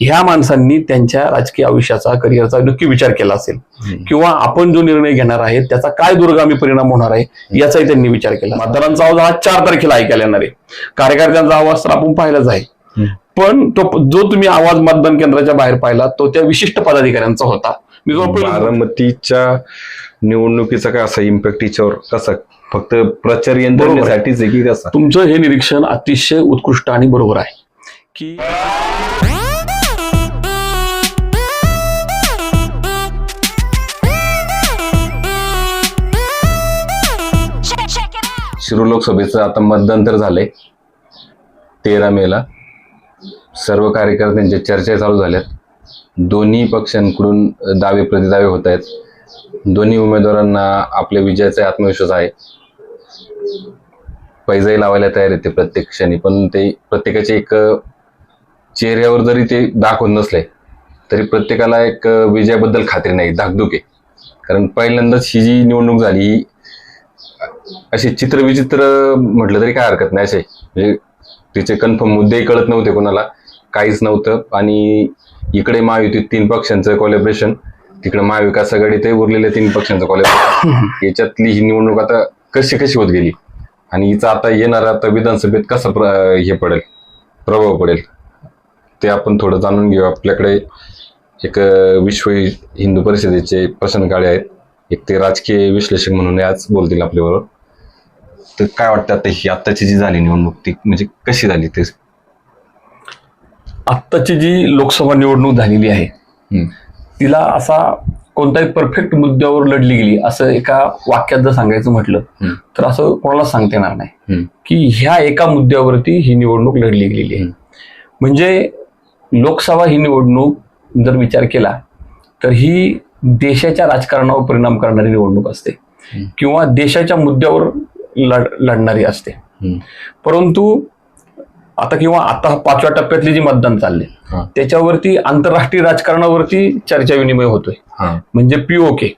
ह्या माणसांनी त्यांच्या राजकीय आयुष्याचा करिअरचा नक्की विचार केला असेल. किंवा आपण जो निर्णय घेणार आहे त्याचा काय दूरगामी परिणाम होणार आहे याचाही त्यांनी विचार केला. मतदारांचा आवाज हा चार तारखेला ऐकायला येणार आहे. कार्यकर्त्यांचा आवाज तर आपण पाहिलाच आहे पण तो जो तुम्ही आवाज मतदान केंद्राच्या बाहेर पाहिला तो त्या विशिष्ट पदाधिकाऱ्यांचा होता. मी बारामतीच्या निवडणुकीचा काय असा इम्पॅक्ट तिच्यावर कसा? फक्त प्रचार यंत्रणेसाठीच आहे की कसा? तुमचं हे निरीक्षण अतिशय उत्कृष्ट आणि बरोबर आहे. की शिरूर लोकसभेचं आता मतदान तर झालंय. तेरा मेला. सर्व कार्यकर्त्यांच्या चर्चा चालू झाल्यात. दोन्ही पक्षांकडून दावे प्रतिदावे होत आहेत. दोन्ही उमेदवारांना आपल्या विजयाचा आत्मविश्वास आहे. पैजाही लावायला तयार येते ते प्रत्येक क्षणी पण ते प्रत्येकाचे एक चेहऱ्यावर जरी ते दाखवत नसले तरी प्रत्येकाला एक विजयाबद्दल खात्री नाही धाकधुके कारण पहिल्यांदाच ही जी निवडणूक झाली ही असे चित्रविचित्र म्हटलं तरी काय हरकत नाही असे. म्हणजे तिचे कन्फर्म मुद्देही कळत नव्हते कोणाला. काहीच नव्हतं. आणि इकडे महायुतीत तीन पक्षांचं कॉलेब्रेशन तिकडे महाविकास आघाडीत उरलेल्या तीन पक्षांचं कॉलेब्रेशन याच्यातली ही निवडणूक आता कशी कशी होत गेली? आणि हिचा आता येणार आता विधानसभेत कसा प्र हे पडेल? प्रभाव पडेल? ते आपण थोडं जाणून घेऊ. आपल्याकडे एक विश्व हिंदू परिषदेचे प्रसन्न काळे आहेत. एक ते राजकीय विश्लेषक म्हणून आज बोलतील आपल्याबरोबर. तर काय वाटतं आता ही आत्ताची जी झाली निवडणूक ती म्हणजे कशी झाली ते आत्ताची जी लोकसभा निवडणूक झालेली आहे. तिला असा कोणत्याही परफेक्ट मुद्द्यावर लढली गेली असं एका वाक्यात जर सांगायचं म्हटलं. तर असं कोणाला सांगता येणार नाही. की ह्या एका मुद्द्यावरती ही निवडणूक लढली गेलेली आहे. म्हणजे लोकसभा ही निवडणूक जर विचार केला तर ही देशाच्या राजकारणावर परिणाम करणारी निवडणूक असते. किंवा देशाच्या मुद्द्यावर लढ लढणारी असते. परंतु आता किंवा आता पाचव्या टप्प्यातली जी मतदान चालले. त्याच्यावरती आंतरराष्ट्रीय राजकारणावरती चर्चा विनिमय होतोय हा म्हणजे पीओके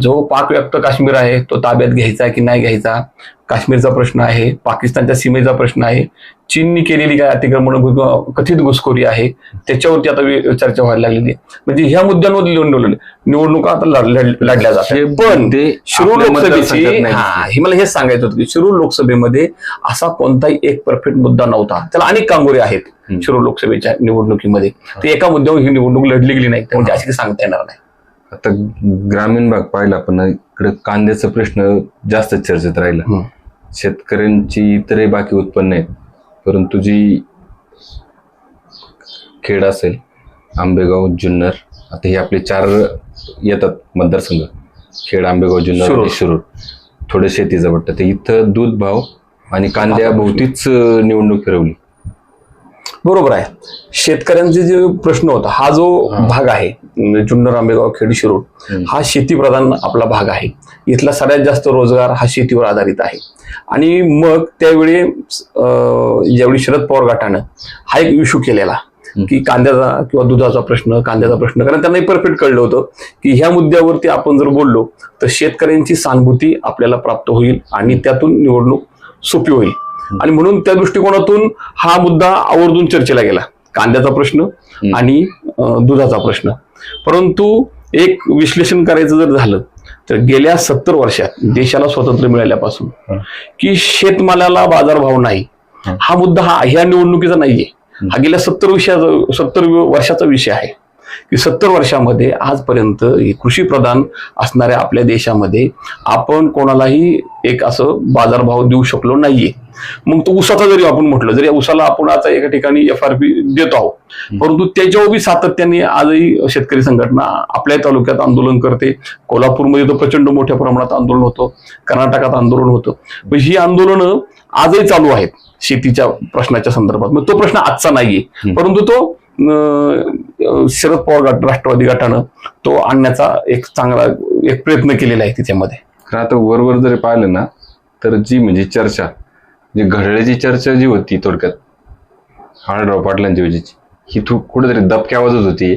जो पाक व्याप्त काश्मीर आहे तो ताब्यात घ्यायचा की नाही घ्यायचा? काश्मीरचा प्रश्न आहे पाकिस्तानच्या सीमेचा प्रश्न आहे. चीननी केलेली काय अतिक्रमण कथित घुसखोरी आहे त्याच्यावरती आता चर्चा व्हायला लागलेली आहे. म्हणजे ह्या मुद्द्यांवर निवडणूक निवडणुका आता लढ- लढ- लढल्या जातात पण ते शिरूर लोकसभेची हा मला हेच सांगायचं होतं की शिरूर लोकसभेमध्ये असा कोणताही एक परफेक्ट मुद्दा नव्हता. त्याला अनेक कांगोरे आहेत. शिरूर लोकसभेच्या निवडणुकीमध्ये. ते एका मुद्द्यावर ही निवडणूक लढली गेली नाही. त्यामुळे अशी सांगता येणार नाही. आता ग्रामीण भाग पाहिला पण इकडे कांद्याचा प्रश्न जास्त चर्चेत राहिला. शेतकऱ्यांची इतरही बाकी उत्पन्न आहेत परंतु जी खेड असेल आंबेगाव जुन्नर आता हे आपले चार येतात मतदारसंघ खेड आंबेगाव जुन्नर शिरूर. थोडे शेतीचं वाटतं ते इथं दूध भाव आणि कांद्या भोवतीच अं, निवडणूक फिरवली बरोबर आहे. शेतकऱ्यांचे जे प्रश्न होता हा जो. भाग आहे म्हणजे जुन्नर आंबेगाव खेड शिरूर हम्म. हा शेतीप्रधान आपला भाग आहे. इथला सगळ्यात जास्त रोजगार हा शेतीवर आधारित आहे. आणि मग त्यावेळी ज्यावेळी शरद पवार गटानं हा एक इश्यू केलेला की कांद्याचा किंवा दुधाचा प्रश्न कांद्याचा प्रश्न कारण त्यांना परफेक्ट कळलं होतं की ह्या मुद्द्यावरती आपण जर बोललो तर शेतकऱ्यांची सहानुभूती आपल्याला प्राप्त होईल आणि त्यातून निवडणूक सोपी होईल. आणि म्हणून त्या दृष्टिकोनातून हा मुद्दा आवर्जून चर्चेला गेला. कांद्याचा प्रश्न आणि दुधाचा प्रश्न. परंतु एक विश्लेषण करायचं जर झालं तर गेल्या सत्तर वर्षात देशाला स्वातंत्र्य मिळाल्यापासून. की शेतमालाला बाजारभाव नाही हं. मुद्दा हा ह्या निवडणुकीचा नाहीये. हा गेल्या सत्तर विषयाचा सत्तर वर्षाचा विषय आहे. की सत्तर वर्षामध्ये आजपर्यंत कृषी प्रधान असणाऱ्या आपल्या देशामध्ये आपण कोणालाही एक असं बाजारभाव देऊ शकलो नाहीये. मग तो उसाचा जरी आपण म्हटलं जरी उसाला आपण आता एका ठिकाणी एफ आर पी देतो आहोत परंतु त्याच्यावर बी सातत्याने आजही शेतकरी संघटना आपल्या तालुक्यात आंदोलन करते. कोल्हापूरमध्ये तर प्रचंड मोठ्या प्रमाणात आंदोलन होतं कर्नाटकात आंदोलन होतं. पण ही आंदोलनं आजही चालू आहेत शेतीच्या प्रश्नाच्या संदर्भात. मग तो प्रश्न आजचा नाहीये. परंतु तो शरद पवार गट राष्ट्रवादी गटानं तो आणण्याचा एक चांगला एक प्रयत्न केलेला आहे तिच्यामध्ये. आता वरवर जरी पाहिलं ना तर जी म्हणजे चर्चा जी घड्याळ्याची चर्चा जी होती थोडक्यात हार्डराव पाटलांच्या विजेची ही तू कुठेतरी दबक्या आवाजच होती.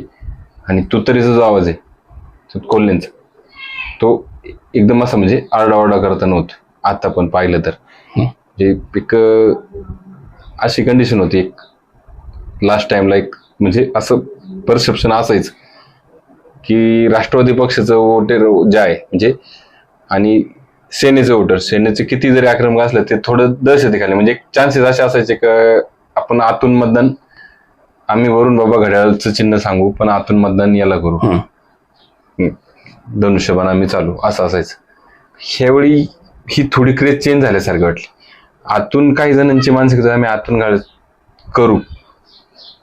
आणि तुतरीचा जो आवाज आहे तो कोल्ह्यांचा तो एकदम असा म्हणजे आरडाओरडा करता नव्हतं आता पण पाहिलं तर. म्हणजे एक अशी कंडिशन होती एक लास्ट टाइमला एक म्हणजे असं परसेप्शन असायचं की राष्ट्रवादी पक्षाचं वोटर जे आहे म्हणजे आणि सेनेचे वोटर सेनेचे किती जरी आक्रमक असलं ते थोडं दहशती खाली म्हणजे चान्सेस असे असायचे का आपण आतून मतदान आम्ही वरून बाबा घड्याळचं चिन्ह सांगू पण आतून मतदान याला करू. धनुष्यबाण आम्ही चालू असं असायचं. ह्यावेळी ही थोडी क्रेज चेंज झाल्यासारखी वाटली. आतून काही जणांची मानसिकता आम्ही आतून गाळ करू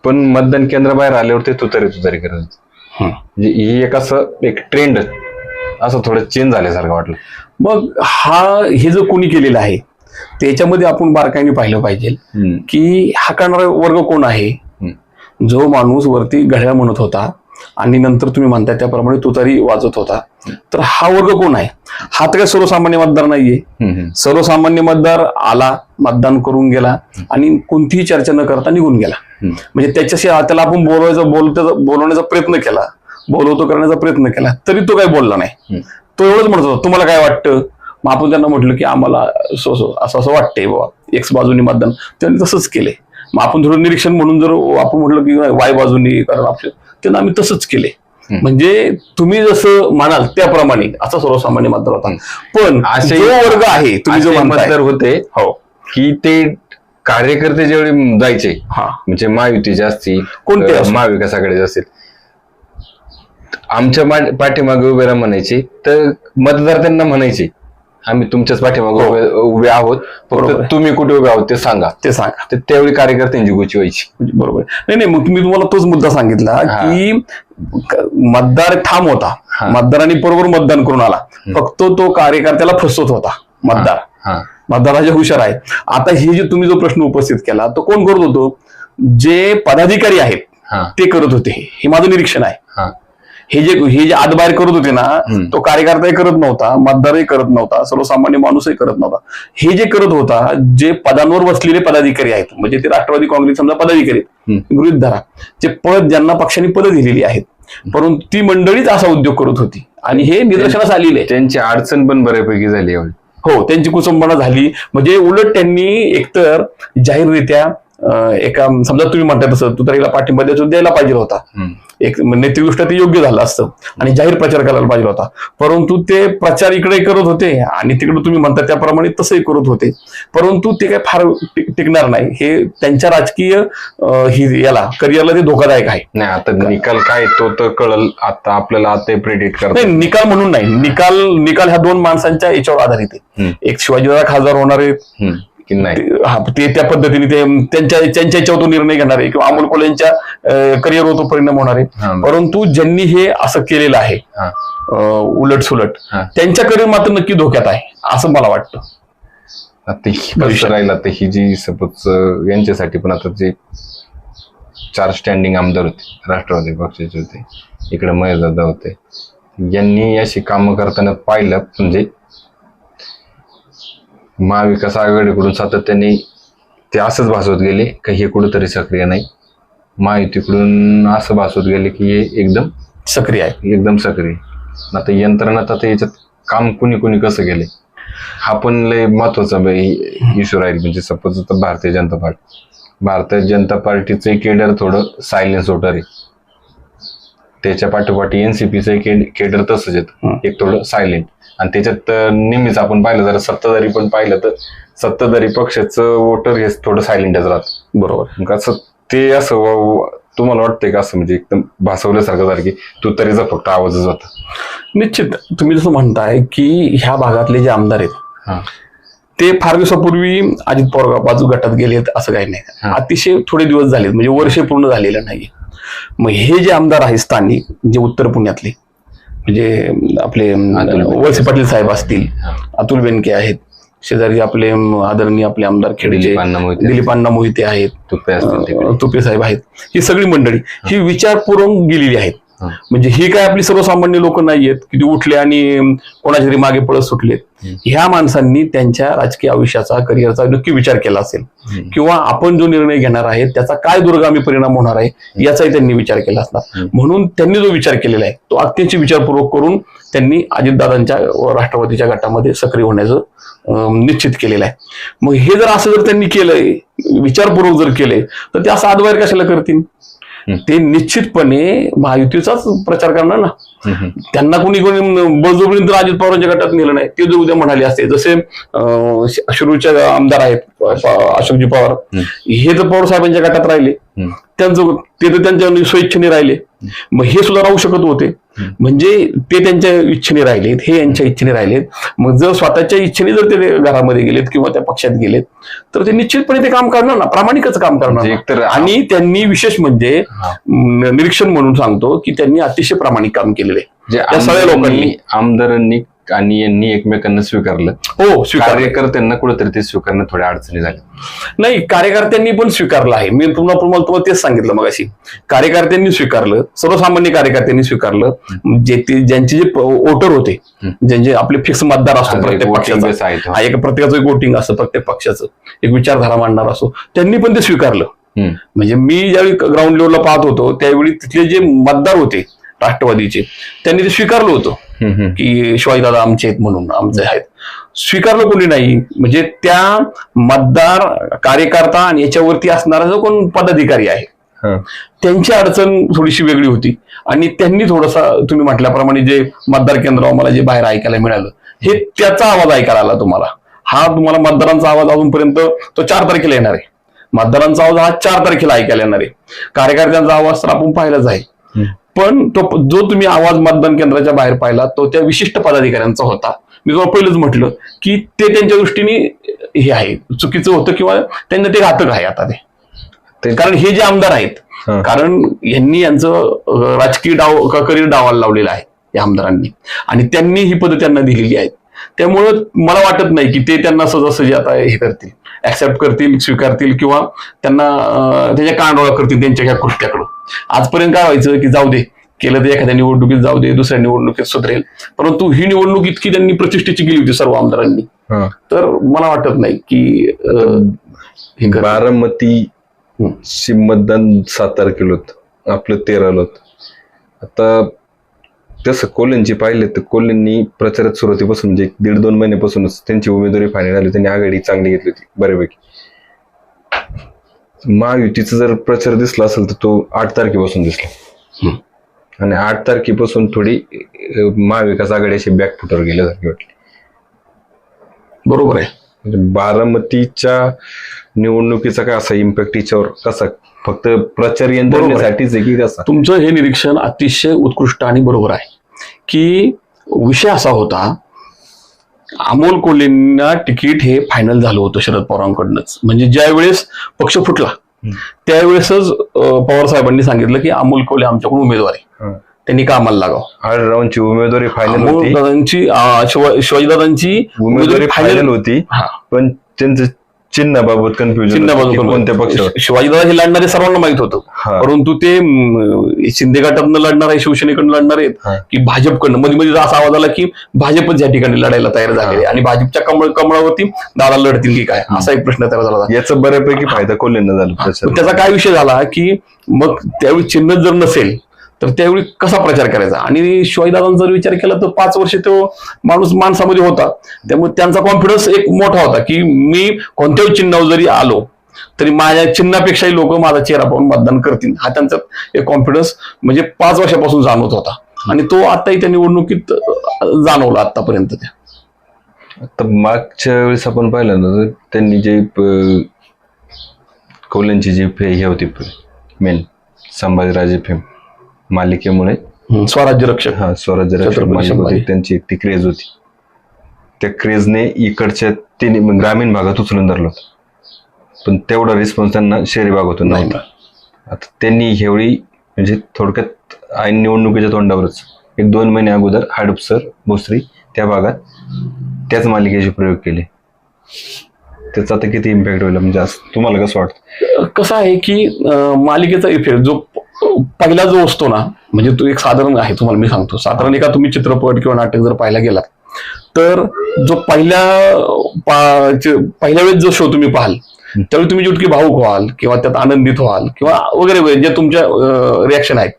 पण मतदान केंद्राबाहेर आल्यावर ते तुतारी तुतारी करत हम्म. म्हणजे ही एक असं एक ट्रेंड असं थोडं चेंज झाल्यासारखं वाटलं. मग हा हे जो कोणी केलेलं आहे त्याच्यामध्ये आपण बारकाईने पाहिलं पाहिजे. की हा करणारा वर्ग कोण आहे. जो माणूस वरती घड्याळ म्हणत होता आणि नंतर तुम्ही म्हणताय त्याप्रमाणे तुतारी वाजत होता तर हा वर्ग कोण आहे हा तर काय सर्वसामान्य मतदार नाहीये. सर्वसामान्य मतदार आला मतदान करून गेला आणि कोणतीही चर्चा न करता निघून गेला. म्हणजे त्याच्याशी त्याला आपण बोलवायचा बोलतो बोलवण्याचा प्रयत्न केला बोलवतो करण्याचा प्रयत्न केला तरी तो काही बोलला नाही. तो एवढंच म्हणत होता तुम्हाला काय वाटतं? मग आपण त्यांना म्हटलं की आम्हाला सो सो असं असं वाटतंय बाबा एक्स बाजूनी मतदान. त्यांनी तसंच केले मग आपण थोडं निरीक्षण म्हणून जर आपण म्हटलं की वाय बाजूनी कारण आपलं त्यांना आम्ही तसंच केले. म्हणजे तुम्ही जसं म्हणाल त्याप्रमाणे असा सर्वसामान्य मतदार होता. पण असे- वर्ग आहे तुम्ही जो मतदार होते हो. की ते कार्यकर्ते जेवढे जायचे हा. म्हणजे महायुतीचे असतील कोणते? महाविकासाकडे असतील आमच्या पाठीमागे उभे राहा म्हणायचे. तर मतदार त्यांना म्हणायचे आम्ही तुमच्याच पाठीमागे हो. उभे उभे आहोत. फक्त. तुम्ही कुठे उभे आहोत ते सांगा. ते सांगा. तर त्यावेळी कार्यकर्त्यांची गोची व्हायची. बरोबर. नाही नाही मग मी तुम्हाला तोच मुद्दा सांगितला. की मतदार ठाम होता. मतदारांनी बरोबर मतदान करून आला. फक्त तो कार्यकर्त्याला फसवत होता मतदार. हा. मतदाराचे हुशार आहे. आता हे जे तुम्ही जो प्रश्न उपस्थित केला तो कोण करत होतो? जे पदाधिकारी आहेत ते करत होते. हे माझं निरीक्षण आहे. हा जे हे जे आतबाहेर करत होते ना. तो कार्यकर्ताही करत नव्हता मतदारही करत नव्हता सर्वसामान्य माणूसही करत नव्हता. हे जे करत होता जे पदांवर बसलेले पदाधिकारी आहेत म्हणजे ते राष्ट्रवादी काँग्रेस समजा पदाधिकारी गृहित धरा. जे पद ज्यांना पक्षाने पदं दिलेली आहेत परंतु ती मंडळीच असा उद्योग करत होती. आणि हे निदर्शनास आलेले. त्यांची अडचण पण बऱ्यापैकी झाली हो त्यांची कुसंबना झाली. म्हणजे उलट त्यांनी एकतर जाहीररित्या एका समजा तुम्ही म्हणताय तसं तुतारीला पाठिंबा द्यायचा द्यायला पाहिजे होता. एक नैतिकदृष्ट्या ते योग्य झालं असतं आणि जाहीर प्रचार करायला पाहिजे होता. परंतु ते प्रचार इकडे करत होते आणि तिकडे तुम्ही म्हणता त्याप्रमाणे तसंही करत होते. परंतु ते काय फार टिक- टिकणार नाही. हे त्यांच्या राजकीय ही याला करिअरला ते धोकादायक आहे. नाही आता निकाल काय तो तर कळल. आता आपल्याला आता प्रेडिक्ट करता नाही निकाल म्हणून नाही. निकाल निकाल ह्या दोन माणसांच्या याच्यावर आधारित आहे. एक शिवाजीराव खासदार होणार आहेत. की नाही? ते- हा, ते त्या पद्धतीने ते त्यांच्या त्यांच्या याच्यावर तो निर्णय घेणार आहे. किंवा अमोल कोल यांच्या करिअरवर तो परिणाम होणार हा, आहे. परंतु ज्यांनी हे असं केलेलं आहे हा. उलट सुलट हा. त्यांच्या करिअर मात्र नक्की धोक्यात आहे असं मला वाटतं. आता ही राहील आता ही जी सपोज यांच्यासाठी पण आता जे चार स्टँडिंग आमदार होते राष्ट्रवादी पक्षाचे होते इकडे महेश दादा होते यांनी अशी कामं करताना पाहिलं म्हणजे महाविकास आघाडीकडून सातत्याने ते असंच भासवत गेले का हे कुठंतरी सक्रिय नाही. महायुतीकडून असं भासवत गेले की हे एकदम सक्रिय आहे. एकदम सक्रिय. आता यंत्रणात आता याच्यात काम कुणी कुणी कसं गेले हा पण लय महत्त्वाचा इश्यू राहील. म्हणजे सपोज आता भारतीय जनता पार्टी भारतीय जनता पार्टीचं केडर थोडं सायलेन्स वोटर आहे. त्याच्या पाठोपाठी एनसीपीचं केडर तसंच. येतं एक थोडं सायलेंट आणि त्याच्यात नेहमीच आपण पाहिलं जर सत्ताधारी पण पाहिलं तर सत्ताधारी पक्षाचं वोटर हे थोडं सायलेंटच राहतं. बरोबर. असं ते असं तुम्हाला वाटतंय का असं? म्हणजे एकदम भासवल्यासारखं झालं की तू तरीचा फक्त आवाजच होता निश्चित. तुम्ही जसं म्हणताय की ह्या भागातले जे आमदार आहेत हा. ते फार दिवसापूर्वी अजित पवार बाजू गटात गेलेत असं काही नाही. अतिशय थोडे दिवस झालेत म्हणजे वर्ष पूर्ण झालेलं नाही मग हे जे आमदार आहेत स्थानिक जे उत्तर पुण्यातले म्हणजे आपले. वळसे पाटील साहेब असतील. अतुल बेनके आहेत शेजारी आपले आदरणीय आपले आमदार खेडचे दिलीप अण्णा मोहिते. आहेत तुपे साहेब आहेत ही सगळी मंडळी ही विचारपूर्वक गेलेली आहेत. म्हणजे ही काय आपली सर्वसामान्य लोक नाहीयेत की ते उठले आणि कोणाच्या तरी मागे पळत सुटलेत. ह्या माणसांनी त्यांच्या राजकीय आयुष्याचा करिअरचा नक्की विचार केला असेल. किंवा आपण जो निर्णय घेणार आहे त्याचा काय दुर्गामी परिणाम होणार आहे याचाही त्यांनी विचार केला असणार. म्हणून त्यांनी जो विचार केलेला आहे तो अत्यंत विचारपूर्वक करून त्यांनी अजितदादांच्या राष्ट्रवादीच्या गटामध्ये सक्रिय होण्याचं निश्चित केलेलं आहे. मग हे जर असं जर त्यांनी केलंय विचारपूर्वक जर केलंय तर ते असं आदबाहेर कशाला करतील. ते निश्चितपणे महायुतीचाच प्रचार करणार ना. त्यांना कोणी कोणी बळजबरीनं तर अजित पवारांच्या गटात नेलं नाही. ते जर उद्या म्हणाले असते. जसे शिरूरचे आमदार आहेत अशोकजी पवार. हं. तर पवार साहेबांच्या गटात राहिले. त्यांचं ते तर त्यांच्या स्वेच्छेने राहिले. मग हे सुद्धा राहू शकत होते. म्हणजे ते त्यांच्या इच्छेने राहिलेत हे यांच्या इच्छेने राहिलेत. मग जर स्वतःच्या इच्छेने जर ते घरामध्ये गेलेत किंवा त्या पक्षात गेलेत तर ते निश्चितपणे ते काम करणार ना प्रामाणिकच काम करणार म्हणजे. एकतर आणि त्यांनी विशेष म्हणजे निरीक्षण म्हणून सांगतो की त्यांनी अतिशय प्रामाणिक काम केलेले. आहे. सगळ्या लोकांनी. आमदारांनी आणि यांनी एकमेकांना स्वीकारलं. हो कार्यकर्त्यांना कुठेतरी ते स्वीकारणं थोड्या अडचणी झाल्या. नाही कार्यकर्त्यांनी पण स्वीकारलं आहे. मी तुम्हाला तुम्हाला तुम्हाला तेच सांगितलं मग अशी कार्यकर्त्यांनी स्वीकारलं सर्वसामान्य कार्यकर्त्यांनी स्विकारलं. जे ते ज्यांचे जे वोटर होते ज्यांचे आपले फिक्स मतदार असतो हा, प्रत्येक एक voting पक्षाचा. base आहे तो. हा, एक प्रत्येकाचं एक वोटिंग असतं प्रत्येक पक्षाचं. एक विचारधारा मांडणार असो. त्यांनी पण ते स्वीकारलं. हम्म. म्हणजे मी ज्यावेळी ग्राउंड लेवलला पाहत होतो त्यावेळी तिथले जे मतदार होते राष्ट्रवादीचे. त्यांनी ते स्वीकारलं होतं. की शिवाजीदादा आमचे आहेत म्हणून आमचे आहेत. स्वीकारलं कोणी नाही. म्हणजे त्या मतदार कार्यकर्ता आणि याच्यावरती असणारा जो कोण पदाधिकारी आहे. त्यांची अडचण थोडीशी वेगळी होती. आणि त्यांनी थोडासा तुम्ही म्हटल्याप्रमाणे जे मतदार केंद्र मला जे बाहेर ऐकायला मिळालं हे त्याचा आवाज ऐकायला आला तुम्हाला. हा तुम्हाला मतदारांचा आवाज अजूनपर्यंत तो चार तारखेला येणार आहे. मतदारांचा आवाज हा चार तारखेला ऐकायला येणार आहे. कार्यकर्त्यांचा आवाज तर आपण पाहिलाच आहे. पण तो जो तुम्ही आवाज मतदान केंद्राच्या बाहेर पाहिला तो त्या विशिष्ट पदाधिकाऱ्यांचा होता. मी तुम्हाला पहिलंच म्हटलं की ते त्यांच्या दृष्टीने हे आहे चुकीचं होतं किंवा त्यांना ते घातक आहे आता ते. कारण हे जे आमदार आहेत. कारण यांनी यांचं राजकीय डाव करिअर डावाला लावलेलं आहे या आमदारांनी. आणि त्यांनी ही पदं त्यांना दिलेली आहेत. त्यामुळं मला वाटत नाही की ते त्यांना सहजासहजी आता हे करतील. ऍक्सेप्ट करतील स्वीकारतील किंवा त्यांना त्याच्या कानडोळा करतील त्यांच्या ह्या कृत्याकडं आजपर्यंत काय व्हायचं की जाऊ दे केलं तर एखाद्या निवडणुकीत जाऊ दे दुसऱ्या निवडणुकीत सुधरेल. परंतु ही निवडणूक इतकी त्यांनी प्रतिष्ठेची केली होती सर्व आमदारांनी. हा. तर मला वाटत नाही की. बारामती मतदान सात तारखेला होत. आपलं तेराला होत. आता तसं कोल्हेंची पाहिले तर कोल्हेंनी प्रचारात सुरुवातीपासून म्हणजे दीड दोन महिन्यापासूनच त्यांची उमेदवारी फायनल आली त्यांनी आघाडी चांगली घेतली होती बऱ्यापैकी. महायुतीचा जर प्रचार दिसला असेल तर तो आठ तारखेपासून दिसला. आणि आठ तारखेपासून थोडी महाविकास आघाडी अशी बॅकफुटवर गेल्यासारखी वाटली. बरोबर आहे. म्हणजे बारामतीच्या निवडणुकीचा काय असा इम्पॅक्ट याच्यावर कसा? फक्त प्रचार यंत्रणेसाठीच आहे की कसा? तुमचं हे निरीक्षण अतिशय उत्कृष्ट आणि बरोबर आहे. की विषय असा होता अमोल कोल्हेंना तिकीट हे फायनल झालं होतं शरद पवारांकडनंच. म्हणजे ज्या वेळेस पक्ष फुटला त्यावेळेसच पवार साहेबांनी सांगितलं की अमोल कोल्हे आमच्याकडून उमेदवार आहे. त्यांनी कामाला लागावं. आठ राऊंडची उमेदवारी फायनल होती. शिवाजीदादांची उमेदवारी फायनल होती. पण त्यांचं चिन्हाबाबत कन्फ्युजन चिन्ह बाजू कोणत्या पक्षावर? शिवाजीदादा हे लढणारे सर्वांना माहीत होतं. परंतु ते शिंदे गटातनं लढणार आहे शिवसेनेकडनं लढणार आहेत. की भाजपकडनं. मध्ये मध्ये असा आवाज आला की भाजपच या ठिकाणी लढायला तयार झालेले आणि भाजपच्या कमळ कमळावरती दादा लढतील की काय? असा एक प्रश्न तयार झाला. याचा बऱ्यापैकी फायदा कोल्हेंना झाला. त्याचा काय विषय झाला की मग त्यावेळी चिन्ह जर नसेल तर त्यावेळी कसा प्रचार करायचा? आणि शिवाजीदादांचा जर विचार केला तर पाच वर्ष तो माणूस माणसामध्ये होता. त्यामुळे त्यांचा कॉन्फिडन्स एक मोठा होता की मी कोणत्याही चिन्हावर जरी आलो तरी माझ्या चिन्हापेक्षाही लोक माझा चेहरा पाहून मतदान करतील. हा त्यांचा एक कॉन्फिडन्स म्हणजे पाच वर्षापासून जाणवत होता. आणि तो आताही त्या निवडणुकीत जाणवला आतापर्यंत त्या. तर मागच्या वेळेस आपण पाहिलं ना तर त्यांनी जे कौल्यांची जी फे हे होती मेन संभाजीराजे फेम मालिकेमुळे. स्वराज्य रक्षक हा स्वराज्य रक्षक मालिका होती. त्यांची एक ती क्रेज होती. त्या क्रेजने इकडच्या म्हणजे ग्रामीण भागात उचलून धरलं होतं. पण तेवढा रिस्पॉन्स त्यांना शहरी भागातून नाही नव्हता. आता त्यांनी ह्यावेळी म्हणजे थोडक्यात ऐन निवडणुकीच्या तोंडावरच. एक दोन महिने अगोदर हाडपसर भोसरी त्या भागात त्याच मालिकेचे प्रयोग केले. त्याचा आता किती इम्पॅक्ट होईल म्हणजे तुम्हाला कसं वाटतं? कसं आहे की मालिकेचा इफेक्ट जो पहिला जो असतो ना म्हणजे तो एक साधारण आहे तुम्हाला मी सांगतो. साधारण एका तुम्ही चित्रपट किंवा नाटक जर पाहायला गेलात तर जो पहिल्या पहिल्या वेळेस जो शो तुम्ही पाहाल त्यावेळी तुम्ही जितकी भाऊक व्हाल किंवा त्यात आनंदित व्हाल किंवा वगैरे वगैरे जे तुमच्या रिॲक्शन आहेत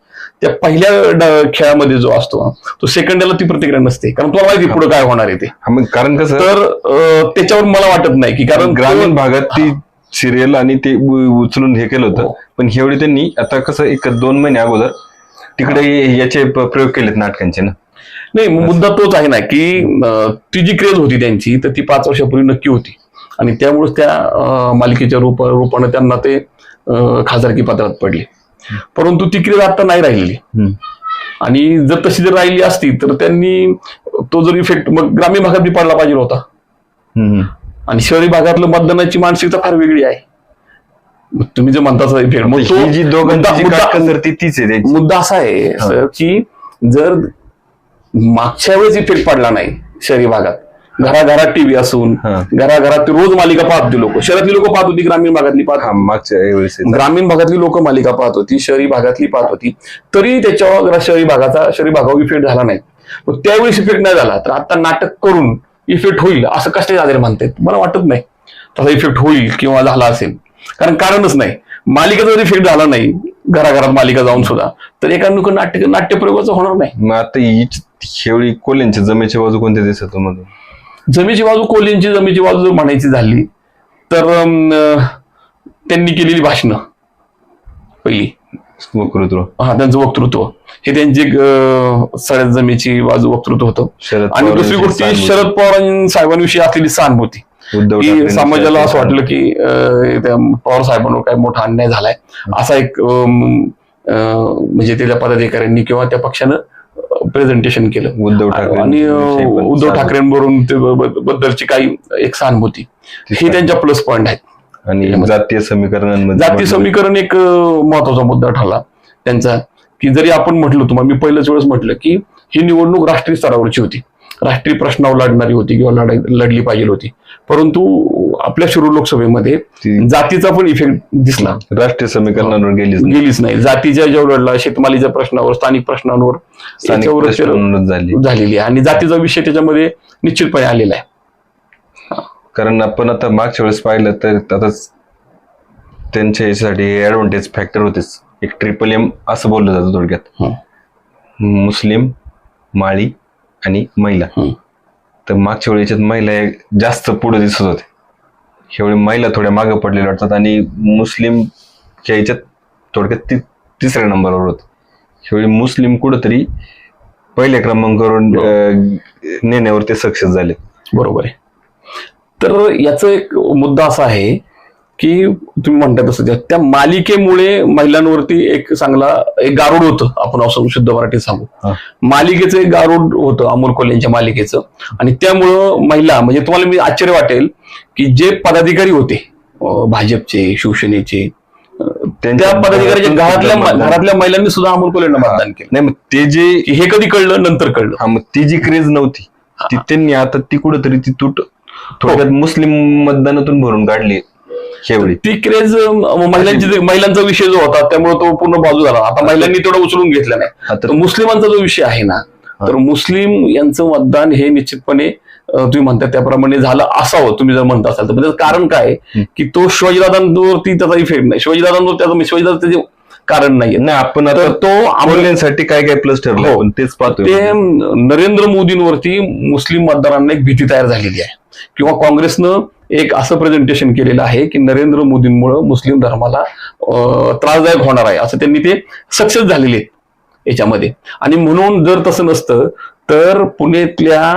त्या पहिल्या खेळामध्ये जो असतो तो सेकंडला ती प्रतिक्रिया नसते. कारण तुम्हाला माहिती पुढे काय होणार आहे ते. कारण कसं तर त्याच्यावर मला वाटत नाही की कारण ग्रामीण भागात ती सिरियल आणि ते उचलून हे केलं होतं. हो. पण ह्यावेळी त्यांनी आता कसं एक दोन महिने अगोदर तिकडे याचे प्रयोग केलेत नाटकांचे ना? नाही मुद्दा तोच आहे ना की ती जी क्रेज होती त्यांची तर ती पाच वर्षापूर्वी नक्की होती. आणि त्यामुळेच त्या मालिकेच्या रूप रूपाने त्यांना ते खासदारकी पत्रात पडले. परंतु ती क्रेज आता नाही राहिलेली. आणि जर तशी जर राहिली असती तर त्यांनी तो जर इफेक्ट मग ग्रामीण भागात बी पडला पाहिजे होता. आणि शहरी भागातलं मतदानाची मानसिकता फार वेगळी आहे. तुम्ही जे म्हणता तीच आहे. मुद्दा असा आहे की जर मागच्या वेळेस इफेक्ट पडला नाही शहरी भागात घराघरात टीव्ही असून. घराघरात ते रोज मालिका पाहत होती लोक. शहरातली लोक पाहत होती ग्रामीण भागातली पाहत मागच्या ग्रामीण भागातली लोक मालिका पाहत होती शहरी भागातली पाहत होती. तरी त्याच्यावर शहरी भागाचा शहरी भागावर इफेक्ट झाला नाही. मग त्यावेळेस इफेक्ट नाही झाला तर आता नाटक करून इफेक्ट होईल असं कष्ट आधारे म्हणतात मला वाटत नाही. तसा इफेक्ट होईल किंवा झाला असेल. कारण कारणच नाही. मालिकेचा जर इफेक्ट झाला नाही घराघरात मालिका जाऊन सुद्धा तर एका नुक नाट्य नाट्यप्रयोगाचं होणार नाही. मग आता हीच शेवळी कोल्यांच्या जमेच्या बाजू कोणत्या दिसत तुम्हाला? जमीची बाजू कोल्यांची जमीची बाजू जर म्हणायची झाली तर त्यांनी केलेली भाषणं पहिली. वक्तृत्व हा त्यांचं वक्तृत्व हे त्यांची सगळ्यात जमीची बाजू वक्तृत्व होतं. आणि दुसरी गोष्ट. शरद पवार साहेबांविषयी असलेली सहानुभूती की समाजाला असं वाटलं की पवार साहेबांवर काय मोठा अन्याय झालाय. असा एक म्हणजे त्याच्या पदाधिकाऱ्यांनी किंवा त्या पक्षानं प्रेझेंटेशन केलं. उद्धव ठाकरे आणि उद्धव ठाकरेंवरून बद्दलची काही एक सहानुभूती हे त्यांच्या प्लस पॉईंट आहेत. आणि जातीय समीकरणांमध्ये जाती समीकरण एक महत्त्वाचा मुद्दा ठरला त्यांचा की जरी आपण म्हटलं तुम्हाला मी पहिल्याच वेळेस म्हटलं की ही निवडणूक राष्ट्रीय स्तरावरची होती. राष्ट्रीय प्रश्नावर लढणारी होती किंवा लढाई लढली पाहिजे होती. परंतु आपल्या शिरूर लोकसभेमध्ये जातीचा पण इफेक्ट दिसला. राष्ट्रीय समीकरणांवर गेलीच नाही. गेलीच नाही. जातीच्या ज्यावर लढला शेतमालीच्या प्रश्नावर स्थानिक प्रश्नांवर झालेली आहे. आणि जातीचा विषय त्याच्यामध्ये निश्चितपणे आलेला आहे. कारण आपण आता मागच्या वेळेस पाहिलं तर आता त्यांच्या याच्यासाठी ऍडव्हान्टेज फॅक्टर होतेच. एक ट्रिपल एम असं बोललं जातं थोडक्यात. मुस्लिम माळी आणि महिला. तर मागच्या वेळी याच्यात महिला जास्त पुढे दिसत होते. ह्यावेळी महिला थोड्या मागे पडलेल्या वाटतात आणि मुस्लिमच्या याच्यात थोडक्यात ती तिसऱ्या नंबरवर होत. ह्यावेळी मुस्लिम कुठंतरी पहिल्या क्रमांकावर नेण्यावर ते सक्सेस झाले. बरोबर आहे. तर याचा एक मुद्दा असा आहे की तुम्ही म्हणता तसं त्या- त्या मालिकेमुळे महिलांवरती एक चांगला एक गारुड होतं आपण असं शुद्ध मराठीत सांगू. मालिकेचं एक गारुड होतं अमोल कोल्यांच्या मालिकेचं. आणि त्यामुळं महिला म्हणजे तुम्हाला मी आश्चर्य वाटेल की जे पदाधिकारी होते भाजपचे शिवसेनेचे त्या पदाधिकाऱ्याच्या घरातल्या घरातल्या महिलांनी सुद्धा अमोल कोल्यांना मतदान केलं. नाही मग ते जे हे कधी कळलं नंतर कळलं. मग ती जी क्रेज नव्हती ती त्यांनी आता ती कुठंतरी ती तूट थोडक्यात मुस्लिम मतदानातून भरून काढली शेवटी. ती क्रेज महिलांची महिलांचा विषय जो होता त्यामुळे तो पूर्ण बाजू झाला. आता महिलांनी तेवढा उचलून घेतला नाही. तर मुस्लिमांचा जो विषय आहे ना तर मुस्लिम यांचं मतदान हे निश्चितपणे तुम्ही म्हणता त्याप्रमाणे झालं असावं तुम्ही जर म्हणता असाल. तर कारण काय? की तो शिवाजीदादांवरती त्याचा इफेक्ट नाही. शिवाजीदादांवर त्याचा शिवाजीदादा त्याचे कारण नाही नाही आपण तर आता तो बोलण्यासाठी काय काय प्लस ठरलं हो. आपण तेच पाहतोय. ते नरेंद्र मोदींवरती मुस्लिम मतदारांना एक भीती तयार झालेली आहे. किंवा काँग्रेसनं एक असं प्रेझेंटेशन केलेलं आहे की नरेंद्र मोदींमुळे मुस्लिम धर्माला त्रासदायक होणार आहे. असं त्यांनी ते सक्सेस झालेले आहेत याच्यामध्ये. आणि म्हणून जर तसं नसतं तर पुण्यातल्या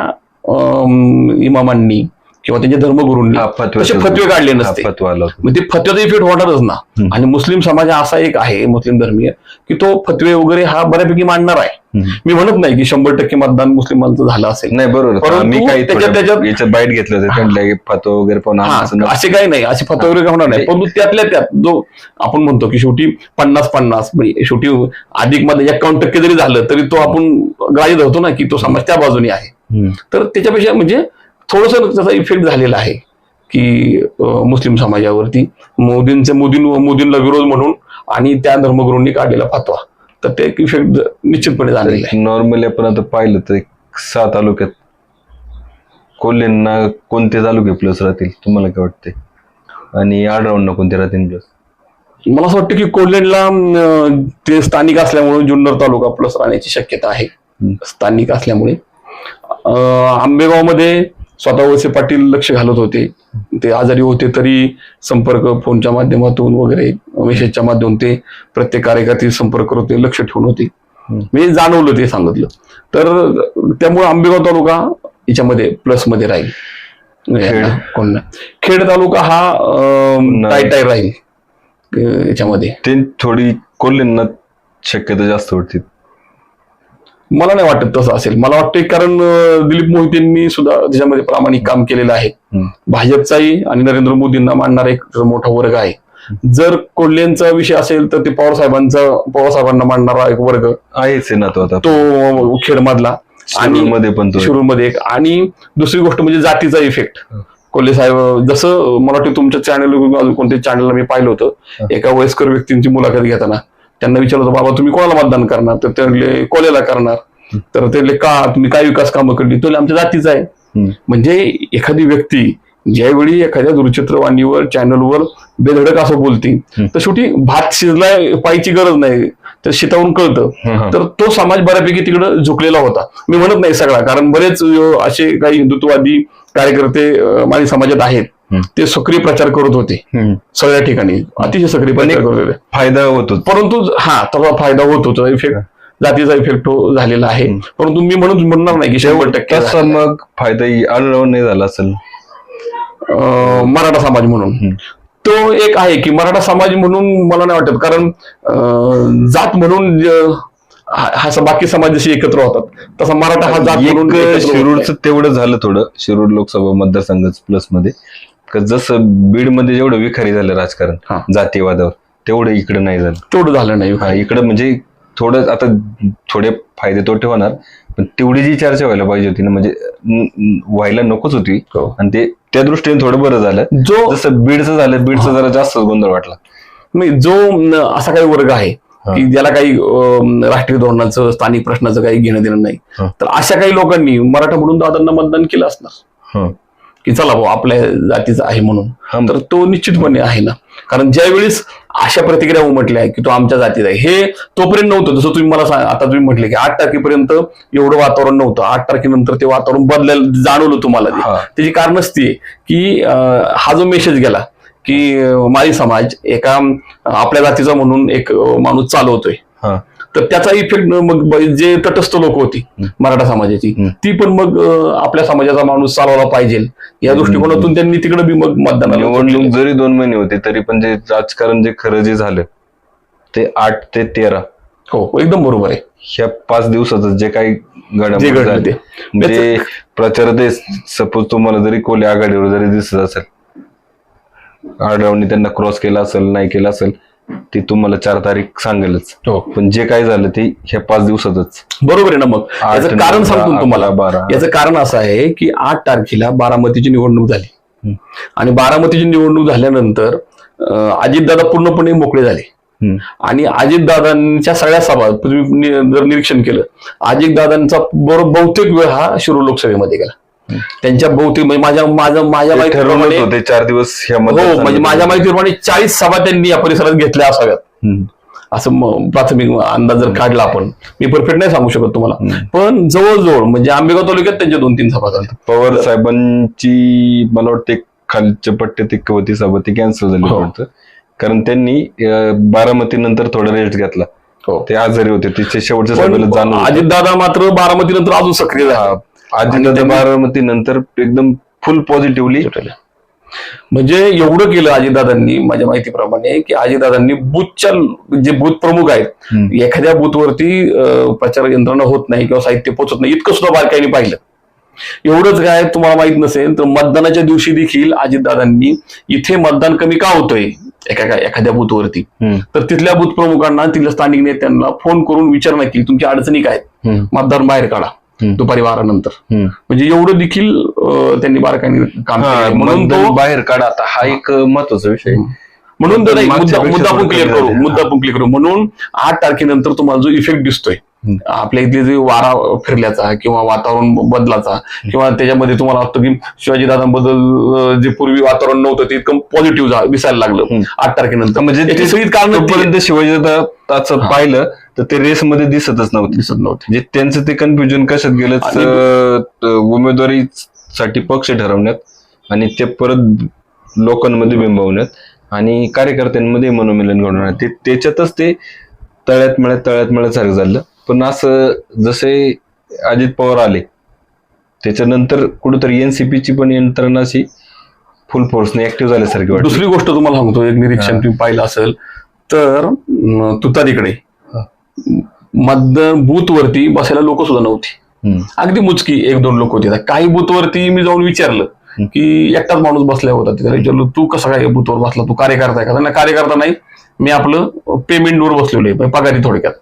इमामांनी किंवा त्यांच्या धर्मगुरूंनी तसे फतवे काढले नसते. फतवा. मग ते फतव्याचा इफेक्ट होणारच ना. आणि मुस्लिम समाज असा एक आहे मुस्लिम धर्मीय की तो फतवे वगैरे हा बऱ्यापैकी मांडणार आहे. मी म्हणत नाही की शंभर टक्के मतदान मुस्लिमांचं झालं असेल. नाही बरोबर. मी काही त्याच्यात- बाईट घेतलं होतं. त्यांना फतो वगैरे पण असं काही नाही. असे फतवे वगैरे होणार नाही. परंतु त्यातल्या त्यात जो आपण म्हणतो की शेवटी पन्नास पन्नास म्हणजे शेवटी अधिकमध्ये एकावन्न टक्के जरी झालं तरी तो आपण ग्राह्य धरतो ना की तो समाज त्या बाजूने आहे. तर त्याच्यापेक्षा म्हणजे थोडस त्याचा इफेक्ट झालेला आहे की मुस्लिम समाजावरती मोदींचे मोदी मोदींना विरोध म्हणून आणि त्या धर्मगुरूंनी काढलेला फतवा तर ते इफेक्ट निश्चितपणे झालेला आहे. नॉर्मली आपण आता पाहिलं तर एक सहा तालुक्यात कोल्हेंना कोणते तालुके प्लस राहतील तुम्हाला काय वाटते आणि आडरावणला कोणते राहतील प्लस मला असं वाटतं की कोल्हेडला ते स्थानिक असल्यामुळे जुन्नर तालुका प्लस राहण्याची शक्यता आहे. स्थानिक असल्यामुळे. आंबेगावमध्ये स्वतः वळसे पाटील लक्ष घालत होते ते आजारी होते तरी संपर्क फोनच्या माध्यमातून वगैरे मेसेजच्या माध्यमातून ते प्रत्येक कार्यकर्ते संपर्क करत होते लक्ष ठेवून होते. मी जाणवलं ते सांगितलं तर त्यामुळे आंबेगाव तालुका याच्यामध्ये प्लसमध्ये राहील खेड. कोण. खेड तालुका हा. टाय टाय राहील याच्यामध्ये ते थोडी कोल्हेंना शक्यता जास्त वाटते मला नाही वाटत तसं असेल. मला वाटतं कारण दिलीप मोहितेंनी सुद्धा त्याच्यामध्ये प्रामाणिक काम केलेलं आहे. भाजपचाही आणि नरेंद्र मोदींना मानणारा एक मोठा वर्ग आहे. जर कोल्हेंचा विषय असेल तर ते पवार साहेबांचा पवार साहेबांना मानणारा एक वर्ग आहेच आहे ना तो तो खेडमधला आणि मध्ये पण शिरूरमध्ये एक. आणि दुसरी गोष्ट म्हणजे जातीचा इफेक्ट कोल्हे साहेब जसं मला वाटतं तुमच्या चॅनल कोणत्या चॅनलला मी पाहिलं होतं एका वयस्कर व्यक्तींची मुलाखत घेताना. त्यांना विचारलं होतं बाबा तुम्ही कोणाला मतदान करणार? तर ते म्हणले कोल्हेला करणार. तर ते म्हणले का तुम्ही काय विकास कामं केली तो आमच्या जातीचा आहे. म्हणजे एखादी व्यक्ती ज्यावेळी एखाद्या दूरचित्रवाणीवर चॅनलवर बेधडक असं बोलती तर शेवटी भात शिजलाय पायची गरज नाही. तर शेतावरून कळतं. हं. तर तो समाज बऱ्यापैकी तिकडे झुकलेला होता. मी म्हणत नाही सगळा कारण बरेच असे काही हिंदुत्ववादी कार्यकर्ते माळी समाजात आहेत. ते सक्रिय प्रचार करत होते. सगळ्या ठिकाणी. अतिशय सक्रिय प्रचार करत होते. फायदा होतो परंतु हा त्याचा फायदा होत होता. इफेक्ट जातीचा इफेक्ट झालेला आहे. परंतु मी म्हणून म्हणणार नाही की शंभर टक्के मग आढळून नाही झाला असेल? मराठा समाज म्हणून. तो एक आहे की मराठा समाज म्हणून मला नाही वाटत कारण जात म्हणून हा बाकी समाज जसे एकत्र होतात तसा मराठा हा जात म्हणून. शिरूरचं तेवढं झालं थोडं शिरूर लोकसभा मतदारसंघाच प्लसमध्ये जसं बीडमध्ये जेवढं विखारी झालं राजकारण. जातीवादावर तेवढं इकडे नाही झालं तेवढं झालं नाही हा इकडं म्हणजे थोडं आता थोडे फायदे तोटे होणार पण तेवढी जी चर्चा व्हायला पाहिजे होती ना म्हणजे व्हायला नकोच होती हो. आणि ते त्या दृष्टीने थोडं बरं झालं जो जसं बीडचं झालं बीडचं जरा जास्त गोंधळ वाटला नाही जो असा काही वर्ग आहे. की ज्याला काही राष्ट्रीय धोरणाचं स्थानिक प्रश्नाचं काही घेणं देणं नाही. तर अशा काही लोकांनी मराठा म्हणून दादांना मतदान केलं असणार. की चला भाऊ आपल्या जातीचा आहे म्हणून हा. तर तो निश्चितपणे आहे ना कारण ज्यावेळेस अशा प्रतिक्रिया उमटल्या की तो आमच्या जातीचा आहे हे तोपर्यंत नव्हतं जसं तुम्ही मला सांग आता तुम्ही म्हटले की आठ तारखेपर्यंत एवढं वातावरण नव्हतं आठ तारखेनंतर ते वातावरण बदलायला जाणवलं तुम्हाला. हा. त्याची कारणच ती की हा जो मेसेज गेला की माळी समाज एका आपल्या जातीचा म्हणून एक माणूस चालवतोय हा. तर त्याचा इफेक्ट मग जे तटस्थ लोक होती मराठा समाजाची. ती पण मग आपल्या समाजाचा माणूस चालवला पाहिजे या दृष्टिकोनातून त्यांनी तिकडे बी मग मतदानाला निवडणूक जरी दोन महिने होते तरी पण जे राजकारण जे खरं जे झालं ते आठ ते तेरा. हो एकदम बरोबर आहे. ह्या पाच दिवसाचं जे काही घडामोडी. म्हणजे प्रचार सपोज तुम्हाला जरी कोली आघाडीवर जरी दिसत असेल आढळवणी त्यांना क्रॉस केला असेल नाही केला असेल ते तुम्हाला चार तारीख सांगेलच. हो. पण जे काय झालं ते ह्या पाच दिवसातच. बरोबर आहे ना मग? आठ, याचं कारण नऊ, सांगतो दहा, तुम्हाला. अकरा, बारा. याचं कारण असं आहे की आठ तारखेला बारामतीची निवडणूक झाली. आणि बारामतीची निवडणूक झाल्यानंतर अं, अजितदादा पूर्णपणे मोकळे झाले. हम्म. आणि अजितदादांच्या सगळ्या सभा तुम्ही नि- जर निरीक्षण केलं अजितदादांचा बरोबर बहुतेक वेळ हा शिरूर लोकसभेमध्ये गेला. त्यांच्या बहुतेक म्हणजे माझ्या माझ्या माझ्या ते ठरवूनच माहितीप्रमाणे होते चार दिवस ह्या हो मतदारसंघात. म्हणजे माझ्या माहितीप्रमाणे चाळीस सभा त्यांनी या परिसरात घेतल्या असाव्यात. हम्म. असं म- प्राथमिक अंदाज जर काढला आपण मी परफेक्ट नाही सांगू शकत तुम्हाला. पण जवळजवळ म्हणजे आंबेगाव तालुक्यात त्यांच्या दोन तीन सभा झाल्या. पवार साहेबांची मला वाटते खालच्या पट्ट्यात एक होती सभा ती कॅन्सल झाली हो. वाटतं. कारण त्यांनी बारामती नंतर थोडा रेस्ट घेतला. हो. ते आजारी होते तिचे शेवटच्या पण सभेला जाणून अजितदादा मात्र बारामती नंतर अजून सक्रिय झाले. आधी बारामती नंतर एकदम फुल पॉझिटिव्हली म्हणजे एवढं केलं अजितदादांनी माझ्या माहितीप्रमाणे की अजितदादांनी बूथच्या जे बूथ प्रमुख आहेत. एखाद्या बूथवरती प्रचार यंत्रणा होत नाही किंवा साहित्य पोहोचत नाही इतकं सुद्धा बारकाईने पाहिलं एवढंच काय तुम्हाला माहीत नसेल तर मतदानाच्या दिवशी देखील अजितदादांनी इथे मतदान कमी का होतोय एका एखाद्या बूथवरती तर तिथल्या बूथ प्रमुखांना तिथल्या स्थानिक नेत्यांना फोन करून विचारणा केली तुमच्या अडचणी काय? मतदान बाहेर काढा. दुपारी बारा नंतर म्हणजे एवढं देखील त्यांनी बारकाईने काम केलं म्हणून तो बाहेर काढा. आता हा एक महत्त्वाचा विषय आहे. म्हणून मागच्या मुद्दा मुद्दा थोडं क्लिअर करू. मुद्दा आपण क्लिअर करू म्हणून आठ तारखेनंतर तुम्हाला जो इफेक्ट दिसतोय. आपल्या इथले जे वारा फिरल्याचा किंवा वातावरण बदलाचा किंवा त्याच्यामध्ये तुम्हाला वाटतं की शिवाजी दादांबद्दल जे पूर्वी वातावरण नव्हतं ते इतकं पॉझिटिव्ह दिसायला लागलं. आठ तारखेनंतर म्हणजे सगळी कारण तोपर्यंत शिवाजी त्याचं पाहिलं तर ते रेस मध्ये दिसतच नव्हते दिसत नव्हते म्हणजे त्यांचं ते कन्फ्युजन कशात गेलं आणि- तर, अं, उमेदवारी साठी पक्ष ठरवण्यात आणि ते परत लोकांमध्ये बिंबवण्यात आणि कार्यकर्त्यांमध्ये मनोमिलन घडवण्यात ते त्याच्यातच ते तळ्यात मळ्यात तळ्यात मळ्यात सारखं झालं. पण असं जसे अजित पवार आले त्याच्यानंतर कुठेतरी एनसीपीची पण यंत्रणा अशी फुल फोर्सने ऍक्टिव्ह झाल्यासारखी वाटली. दुसरी गोष्ट तुम्हाला सांगतो एक निरीक्षण तुम्ही पाहिलं असेल तर तुतारीकडे. मतदान बूथ वरती बसायला लोक सुद्धा नव्हती. अगदी मुचकी एक दोन लोक होती. काही बूथवरती मी जाऊन विचारलं की एकटाच माणूस बसला होता तिथे. विचारलं तू कसा काय बूथवर बसला? तू कार्यकर्ता आहे का? कार्यकर्ता नाही. मी आपलं पेमेंटवर बसलेलो आहे पगारी थोडक्यात.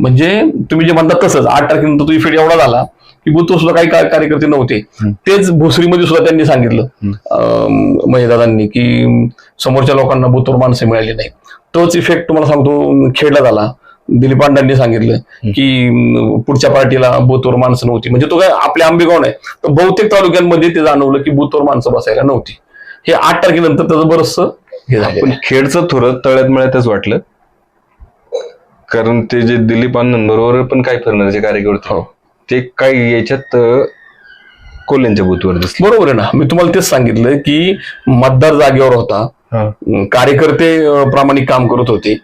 म्हणजे तुम्ही जे म्हणतात तसंच. आठ तारखेनंतर तुम्ही फेड एवढा झाला की बूथवर सुद्धा काही कार्यकर्ते नव्हते. तेच भोसरीमध्ये सुद्धा त्यांनी सांगितलं. अं, महेशदादांनी की समोरच्या लोकांना बूथवर माणसं मिळाली नाही तोच इफेक्ट तुम्हाला सांगतो खेळला झाला. दिलीप पांड्यांनी सांगितलं की पुढच्या पार्टीला बूथवर माणसं नव्हती. म्हणजे तो काय आपल्या आंबेगाव नाही तर बहुतेक तालुक्यांमध्ये ते जाणवलं की बूथवर माणसं बसायला नव्हती. हे आठ तारखेनंतर त्याचं बरंचसं हे झालं पण खेडचं थोडं तळ्यात मळ्यातच वाटलं. कारण ते जे दिलीप बरोबर पण काय फिरणारे कार्यकर्ते हो. ते काही याच्यात कोल्ह्यांच्या बूथवर दिसले. बरोबर आहे ना. मी तुम्हाला तेच सांगितलं की मतदार जागेवर होता. कार्यकर्ते प्रामाणिक काम करत होते.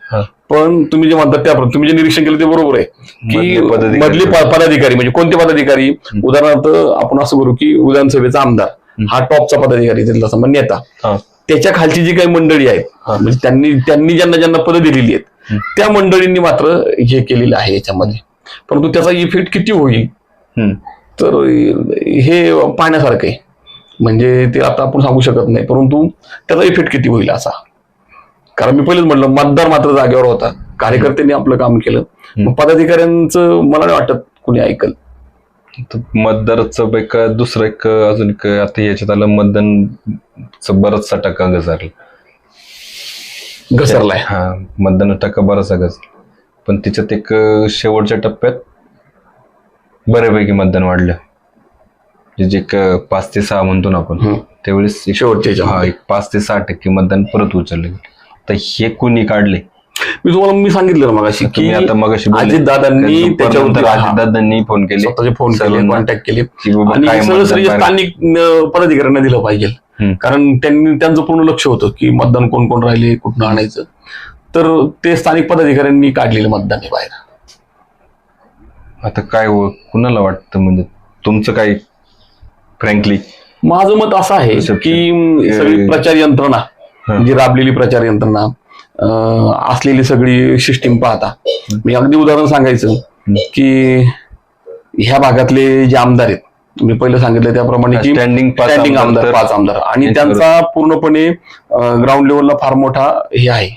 पण तुम्ही जे म्हणतात त्या तुम्ही जे निरीक्षण केलं ते बरोबर आहे. की मधले पदाधिकारी. म्हणजे कोणते पदाधिकारी? उदाहरणार्थ आपण असं करू की विधानसभेचा आमदार हा टॉपचा पदाधिकारी तिथला समजा नेता. त्याच्या खालची जी काही मंडळी आहेत. म्हणजे त्यांनी त्यांनी ज्यांना ज्यांना पदं दिलेली आहेत त्या मंडळींनी मात्र हे केलेलं आहे याच्यामध्ये. परंतु त्याचा इफेक्ट किती होईल. तर हे पाहण्यासारखं आहे. म्हणजे ते आता आपण सांगू शकत नाही परंतु त्याचा इफेक्ट किती होईल असा? कारण मी पहिलेच म्हटलं मतदार मात्र जागेवर होता. कार्यकर्त्यांनी आपलं काम केलं. मग पदाधिकाऱ्यांचं मला नाही वाटत कुणी ऐकल. मतदाराचं एक दुसरं एक अजून एक आता याच्यात आलं मतदान बराचसा टक्का घसरला. घसरलाय. हा मतदान टक्का बराचसा घसरला. पण त्याच्यात एक शेवटच्या टप्प्यात बऱ्यापैकी मतदान वाढलं. जे पाच ते सहा म्हणतो ना आपण. त्यावेळेस ह्याच्यामध्ये. हा एक पाच ते सहा टक्के मतदान परत उचललं. तर हे कोणी काढले मी तुम्हाला मी सांगितलं ना मगाशी की आता मगाशी बोलले. अजितदादांनी हा, अजितदादांनी फोन केले स्वतःचे फोन केले कॉन्टॅक्ट केले आणि. स्थानिक पदाधिकाऱ्यांना दिलं पाहिजे. कारण त्यांनी त्यांचं पूर्ण लक्ष होतं की मतदान कोण कोण राहिले कुठून आणायचं तर ते स्थानिक पदाधिकाऱ्यांनी काढलेलं मतदान आहे बाहेर आता काय हो कुणाला वाटतं म्हणजे तुमचं काय फ्रँकली माझं मत असं आहे. की सगळी प्रचार यंत्रणा. जी राबलेली प्रचार यंत्रणा असलेली सगळी सिस्टीम पाहता. मी अगदी उदाहरण सांगायचं की ह्या भागातले जे आमदार आहेत मी पहिलं सांगितलं त्याप्रमाणे की स्टँडिंग आमदार पाच आमदार. आणि. त्यांचा पूर्णपणे ग्राउंड लेवलला फार मोठा हे आहे.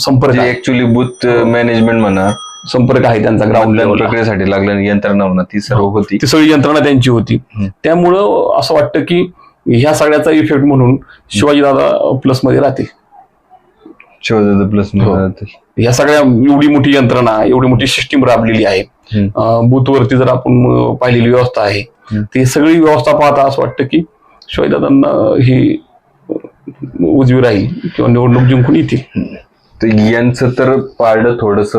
संपर्क. ऍक्च्युली बुथ मॅनेजमेंट म्हणा संपर्क आहे त्यांचा ग्राउंड लेवलला प्रक्रियेसाठी लागल्या यंत्रणा म्हणा ती सर्व होती. ती सगळी यंत्रणा त्यांची होती. त्यामुळं असं वाटतं की ह्या सगळ्याचा इफेक्ट म्हणून शिवाजीदादा प्लसमध्ये राहतील. शिवदादा प्लस हो. ह्या सगळ्या एवढी मोठी यंत्रणा एवढी मोठी सिस्टीम राबलेली आहे. अं, बूथवरती जर आपण अं, पाहिलेली व्यवस्था आहे. ती सगळी व्यवस्था पाहता असं वाटतं की शिवाजीदादांना ही अं, उजवी राहील किंवा निवडणूक जिंकून येतील. तर यांचं तर पारड थोडस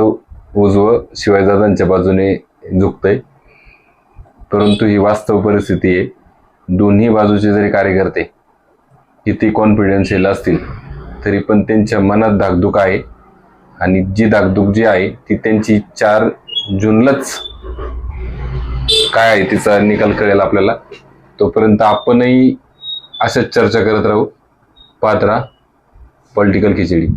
उजवं शिवाजीदादांच्या बाजूने झुकतंय. परंतु ही वास्तव परिस्थिती आहे. दोन्ही बाजूचे जरी कार्यकर्ते किती कॉन्फिडन्शियल असतील तरी पण त्यांच्या मनात धाकधूक आहे. आणि जी धाकधूक जी आहे ती त्यांची चार जूनलाच काय आहे तिचा निकाल कळेल आपल्याला. तोपर्यंत आपणही अशाच चर्चा करत राहू. पात्रा पॉलिटिकल खिचडी.